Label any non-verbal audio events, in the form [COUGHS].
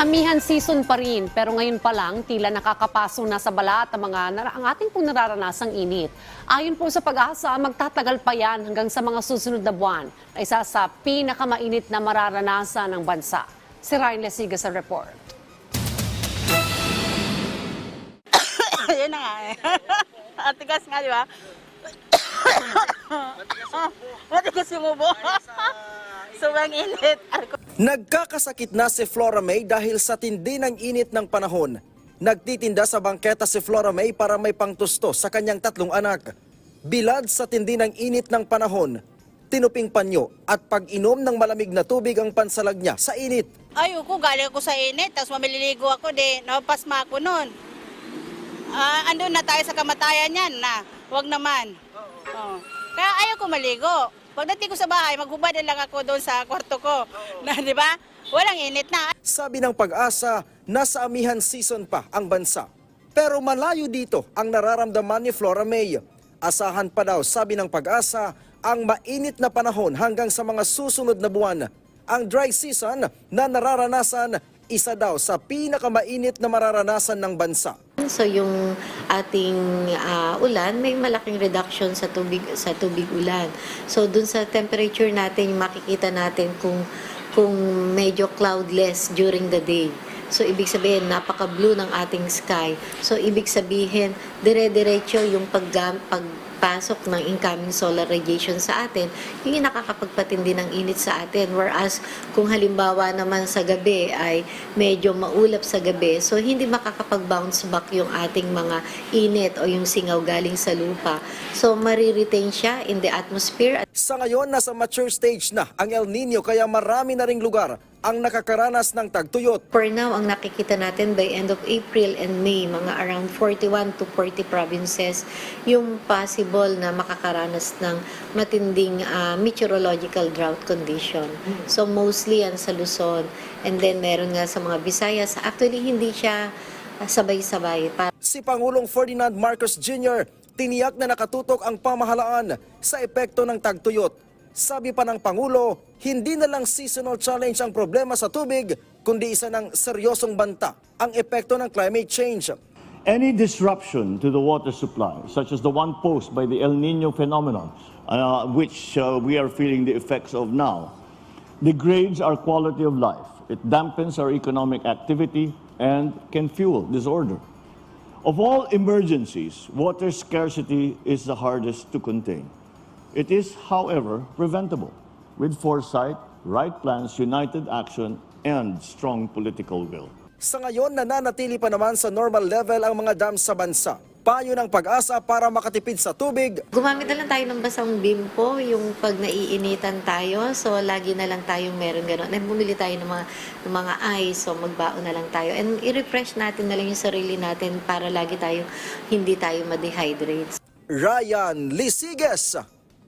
Amihan season pa rin, pero ngayon pa lang tila nakakapaso na sa balat ang mga nara- ang ating pong nararanasang init. Ayon po sa pag-asa, magtatagal pa yan hanggang sa mga susunod na buwan na isa sa pinakamainit na mararanasan ng bansa. Si Ryan Lesiga sa report. [COUGHS] Yun na nga eh. [LAUGHS] Ang tigas nga, di ba? [COUGHS] Matigas yung ubo. [LAUGHS] Sobrang init. Nagkakasakit na si Flora May dahil sa tindi ng init ng panahon. Nagtitinda sa bangketa si Flora May para may pangtusto sa kanyang tatlong anak. Bilad sa tindi ng init ng panahon, tinuping panyo at pag-inom ng malamig na tubig ang pansalag niya sa init. Ayoko, galing ako sa init. Tapos mamililigo ako, di. Napasma ako nun. Ah, andun na tayo sa kamatayan yan na. Wag naman. Oo. Kaya ayoko maligo. Pagdating ko sa bahay, maghubad na lang ako doon sa kwarto ko. Na, di ba? Walang init na. Sabi ng pag-asa, nasa amihan season pa ang bansa. Pero malayo dito ang nararamdaman ni Flora May. Asahan pa daw, sabi ng pag-asa, ang mainit na panahon hanggang sa mga susunod na buwan. Ang dry season na nararanasan, isa daw sa pinakamainit na mararanasan ng bansa. So yung ating ah, ulan may malaking reduction sa tubig sa tubig ulan. So dun sa temperature natin makikita natin kung kung medyo cloudless during the day. So ibig sabihin napaka-blue ng ating sky. So ibig sabihin dire-diretso yung paggam, pagpasok ng incoming solar radiation sa atin, yun yung nakakapagpatindi ng init sa atin. Whereas kung halimbawa naman sa gabi ay medyo maulap sa gabi, so hindi makakapag-bounce back yung ating mga init o yung singaw galing sa lupa. So mariretain siya in the atmosphere Sa ngayon, nasa mature stage na ang El Nino kaya marami na ring lugar ang nakakaranas ng tagtuyot. For now, ang nakikita natin by end of April and May, mga around 41 to 40 provinces, yung possible na makakaranas ng matinding ah, meteorological drought condition. So mostly yan sa Luzon. And then meron nga sa mga Visayas. Actually, hindi siya sabay-sabay. Si Pangulong Ferdinand Marcos Jr. tiniyak na nakatutok ang pamahalaan sa epekto ng tagtuyot. Sabi pa ng Pangulo, hindi na lang seasonal challenge ang problema sa tubig, kundi isa ng seryosong banta ang epekto ng climate change. Any disruption to the water supply, such as the one posed by the El Nino phenomenon, uh, which uh, we are feeling the effects of now, degrades our quality of life. It dampens our economic activity and can fuel disorder. Of all emergencies, water scarcity is the hardest to contain. It is, however, preventable with foresight, right plans, united action, and strong political will. Sa ngayon, nananatili pa naman sa normal level ang mga dam sa bansa. Payo ng pag-asa para makatipid sa tubig, Gumamit na lang tayo ng basang bimpo, yung pag naiinitan tayo. So, lagi na lang tayong meron gano'n. And bumili tayo ng mga, ng mga ice, so magbaon na lang tayo. And i-refresh natin na lang yung sarili natin para lagi tayo, hindi tayo ma-dehydrate. Ryan Lisiges